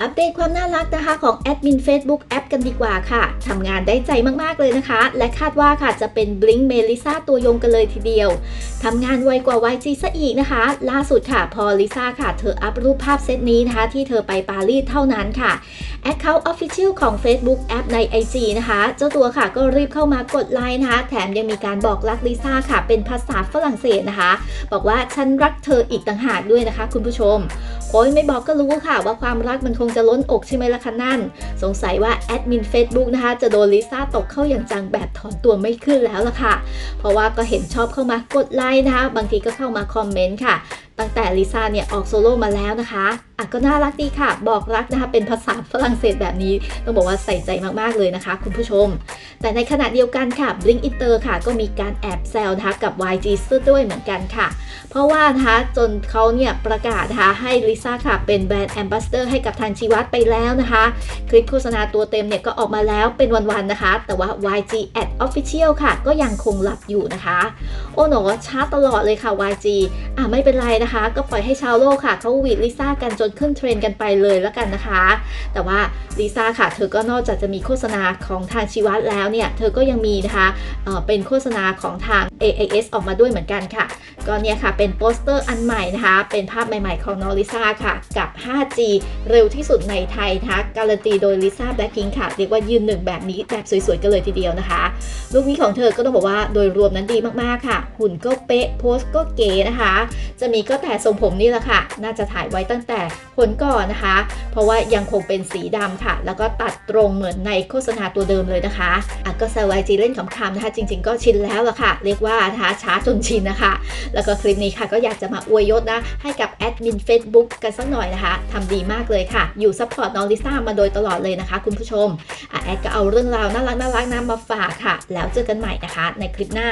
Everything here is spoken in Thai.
อัปเดตความน่ารักนะคะของแอดมิน Facebook แอปกันดีกว่าค่ะทำงานได้ใจมากๆเลยนะคะ และคาดว่าค่ะจะเป็น Blink m e l i s a ตัวยงกันเลยทีเดียวทำงานไวกว่า YG ซะอีกนะคะ ล่าสุดค่ะ พอลิซ่าค่ะ เธออัพรูปภาพเซตนี้นะคะ ที่เธอไปปารีสเท่านั้นค่ะ Account Official ของ Facebook แอปใน IG นะคะ เจ้าตัวค่ะก็รีบเข้ามากดไลค์นะคะ แถมยังมีการบอกรักลิซ่าค่ะ เป็นภาษาฝรั่งเศสนะคะ บอกว่าฉันรักเธออีกต่างหากด้วยนะคะ คุณผู้ชม โอ้ยไม่บอกก็รู้ค่ะว่าความรักมันคงจะล้นอกใช่ไหมล่ะคะนั่น สงสัยว่าแอดมิน Facebook นะคะ จะโดนลิซ่าตกเข้าอย่างจังแบบถอนตัวไม่ขึ้นแล้วล่ะค่ะ เพราะว่าก็เห็นชอบเข้ามากดไลค์นะคะ บางทีก็เข้ามาคอมเมนต์ค่ะตั้งแต่ลิซ่าเนี่ยออกโซโล่มาแล้วนะคะอะก็น่ารักดีค่ะ บอกรักนะคะ เป็นภาษาฝรั่งเศสแบบนี้ ต้องบอกว่าใส่ใจมากๆเลยนะคะ คุณผู้ชม แต่ในขณะเดียวกันค่ะ Blink Inter ค่ะ ก็มีการแอบแซวนะคะกับ YG ซึ่ด้วยเหมือนกันค่ะ เพราะว่านะคะจนเขาเนี่ยประกาศนะคะให้ลิซ่าค่ะ เป็นแบรนด์แอมบาสเดอร์ให้กับทางชีวัตไปแล้วนะคะ คลิปโฆษณาตัวเต็มเนี่ยก็ออกมาแล้วเป็นวันๆนะคะ แต่ว่า YG Ad Official ค่ะ ก็ยังคงหลับอยู่นะคะ โอ้หนอช้าตลอดเลยค่ะ YG อะไม่เป็นไรนะคะ ก็ปล่อยให้ชาวโลกค่ะเขาวีดลิซ่ากันจนขึ้นเทรนกันไปเลยแล้วกันนะคะ แต่ว่าลิซ่าค่ะ เธอก็นอกจากจะมีโฆษณาของทางชีวัตแล้วเนี่ยเธอก็ยังมีนะคะเเป็นโฆษณาของทาง AIS ออกมาด้วยเหมือนกันค่ะ ก็เนี่ยค่ะเป็นโปสเตอร์อันใหม่นะคะ เป็นภาพใหม่ๆของน้องลิซ่าค่ะ กับ 5G เร็วที่สุดในไทยนะคะการันตีโดยลิซ่าแบล็คพิงค่ะ เรียกว่ายืนหนึ่งแบบนี้แบบสวยๆ กันเลยทีเดียวนะคะ ลูกนี้ของเธอก็ต้องบอกว่าโดยรวมนั้นดีมากๆค่ะ หุ่นก็เป๊ะโพสก็เก๋นะคะ จะมีก็แต่ทรงผมนี่แหละค่ะ น่าจะถ่ายไว้ตั้งแต่คนก่อนนะคะ เพราะว่ายังคงเป็นสีดำค่ะ แล้วก็ตัดตรงเหมือนในโฆษณาตัวเดิมเลยนะคะอะก็แซวไอจีเล่นขำๆนะคะ จริง ๆ ก็ชินแล้วละค่ะ เรียกว่านะคะช้าจนชินนะคะ แล้วก็คลิปนี้ค่ะก็อยากจะมาอวยยศนะ ให้กับแอดมิน Facebook กันสักหน่อยนะคะทำดีมากเลยค่ะ อยู่ซัพพอร์ตน้องลิซ่ามาโดยตลอดเลยนะคะ คุณผู้ชมอะแอดก็เอาเรื่องราวน่ารักน่ารักนะมาฝากค่ะ แล้วเจอกันใหม่นะคะ ในคลิปหน้า